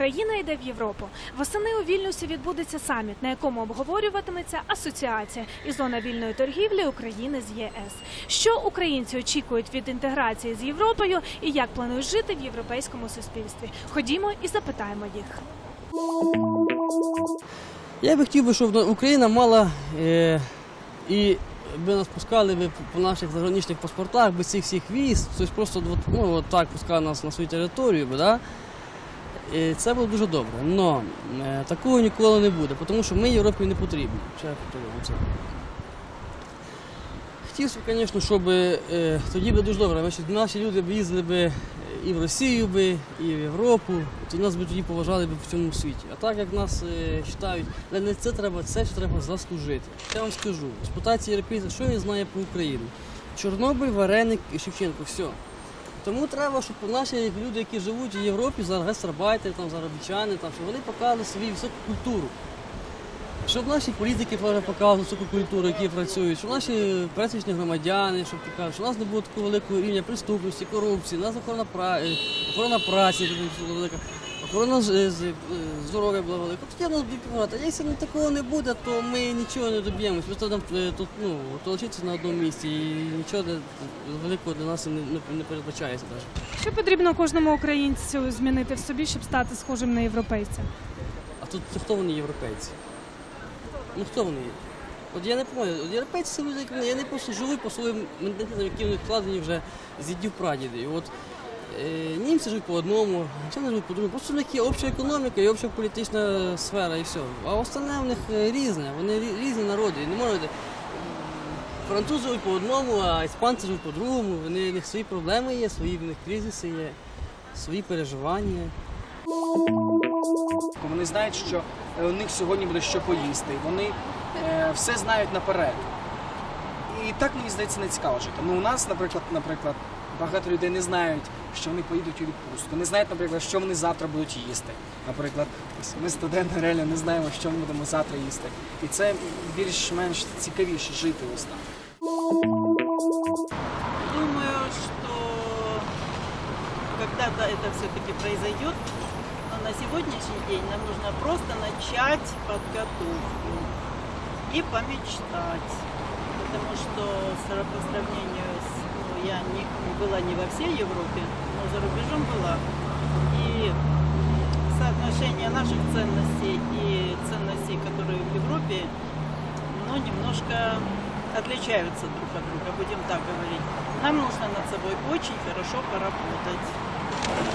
Україна йде в Європу. Восени у Вільнюсі відбудеться саміт, на якому обговорюватиметься асоціація і зона вільної торгівлі України з ЄС. Що українці очікують від інтеграції з Європою і як планують жити в європейському суспільстві? Ходімо і запитаємо їх. Я би хотів би, щоб Україна мала е, і би нас пускали би по наших заграничних паспортах без цих всіх віз, тобто просто ну, от так пускали нас на свою територію, би, да? І це було дуже добре. Но е, такого ніколи не буде, тому що ми Європі не потрібні. Ще. Хотів звісно, щоб е, тоді було дуже добре, щоб наші люди б їздили би і в Росію би, і в Європу, то нас би тоді поважали б в цьому світі. А так як нас е, вважають, але не це треба, це ж треба заслужити. Я вам скажу, спитайте європейця, що він знає про Україну. Чорнобиль, Вареник і Шевченко, все. Тому треба, щоб наші люди, які живуть в Європі, зараз там, заробітчани, там, щоб вони показували свою високу культуру. Щоб наші політики показували високу культуру, які працюють, щоб наші пересічні громадяни, щоб показали, що у нас не було такого великого рівня преступності, корупції, у нас охорона праці велика, з- е, здоров'я була велика. Тоді нас будуть багато. А якщо такого не буде, то ми нічого не доб'ємося. Просто там е, тут ну, толчитися на одному місці і нічого великого для нас не, не, передбачається. навіть. Що потрібно кожному українцю змінити в собі, щоб стати схожим на європейця? А тут хто вони європейці? Ну хто вони є? От я не пам'ятаю, європейці це люди, я не просто живуть по своїм менталітетам, які вони вкладені вже з дідів прадідів. От е, німці живуть по одному, англічани живуть по другому. Просто в них є обща економіка і обща політична сфера і все. А остальне в них е, різне, вони різні народи. Не можна французи живуть по одному, а іспанці живуть по другому. Вони в них свої проблеми є, свої в них кризиси є, свої переживання. Вони знають, що е, у них сьогодні буде що поїсти. Вони е, все знають наперед. І так мені здається не цікаво жити. Ну у нас, наприклад, наприклад, багато людей не знають, що вони поїдуть у відпустку. Не знають, наприклад, що вони завтра будуть їсти. Наприклад, ми студенти реально не знаємо, що ми будемо завтра їсти. І це більш-менш цікавіше жити ось так. Думаю, что когда-то это все-таки произойдет, но на сегодняшний день нам нужно просто начать подготовку и помечтать. Потому что по сравнению с... я не, была не во всей Европе, но за рубежом была. И соотношение наших ценностей и ценностей, которые в Европе, ну, немножко отличаются друг от друга, будем так говорить. Нам нужно над собой очень хорошо поработать.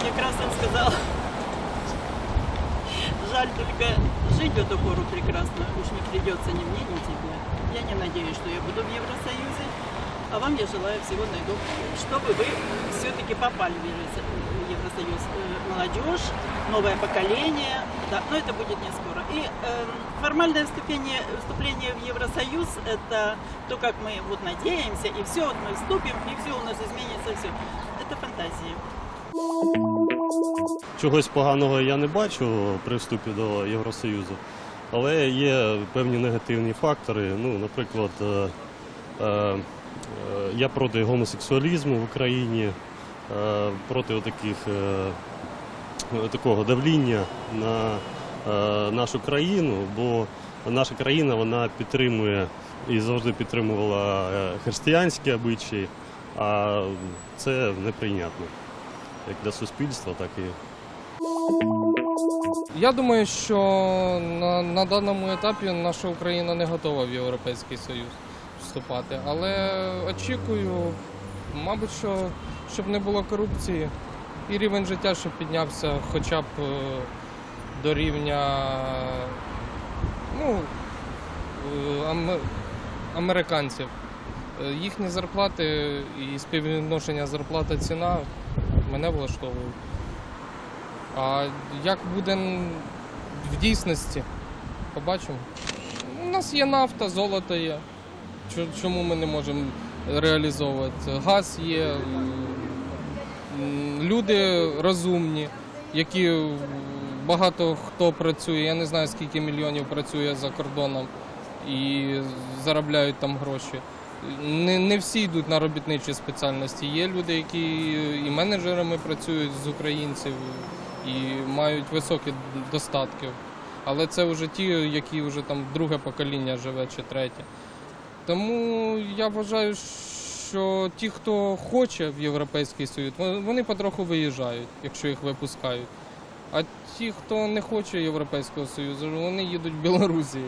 Я им сказала, жаль только жить в эту пору прекрасно, уж не придется ни мне, ни тебе. Я не надеюсь, что я буду в Евросоюзе, а вам я желаю всего наилучшего, чтобы вы все-таки попали в Евросо- в Евросоюз. Э, Молодежь, новое поколение, да, но это будет не скоро. И эм, формальное вступление, вступление в Евросоюз – это то, как мы вот надеемся, и все, вот мы вступим, и все у нас изменится, все. Это фантазии. Чогось поганого я не бачу при вступі до Євросоюзу, але є певні негативні фактори. Ну, наприклад, е, е, е, я проти гомосексуалізму в Україні, е, проти таких, такого давління на е, нашу країну, бо наша країна вона підтримує і завжди підтримувала е, християнські обичаї, а це неприйнятно як для суспільства, так і Я думаю, що на, на даному етапі наша Україна не готова в Європейський Союз вступати. Але очікую, мабуть, що щоб не було корупції і рівень життя, щоб піднявся хоча б е, до рівня ну, е, американців. Е, Їхні зарплати і співвідношення зарплата ціна мене влаштовують. А як буде в дійсності? Побачимо. У нас є нафта, золото є. Чо- Чому ми не можемо реалізовувати? Газ є, люди розумні, які багато хто працює. Я не знаю, скільки мільйонів працює за кордоном і заробляють там гроші. Не, не всі йдуть на робітничі спеціальності. Є люди, які і менеджерами працюють з українців, і мають високі достатки. Але це вже ті, які вже там друге покоління живе чи третє. Тому я вважаю, що ті, хто хоче в Європейський Союз, вони- потроху виїжджають, якщо їх випускають. А ті, хто не хоче Європейського Союзу, вони їдуть в Білорусі.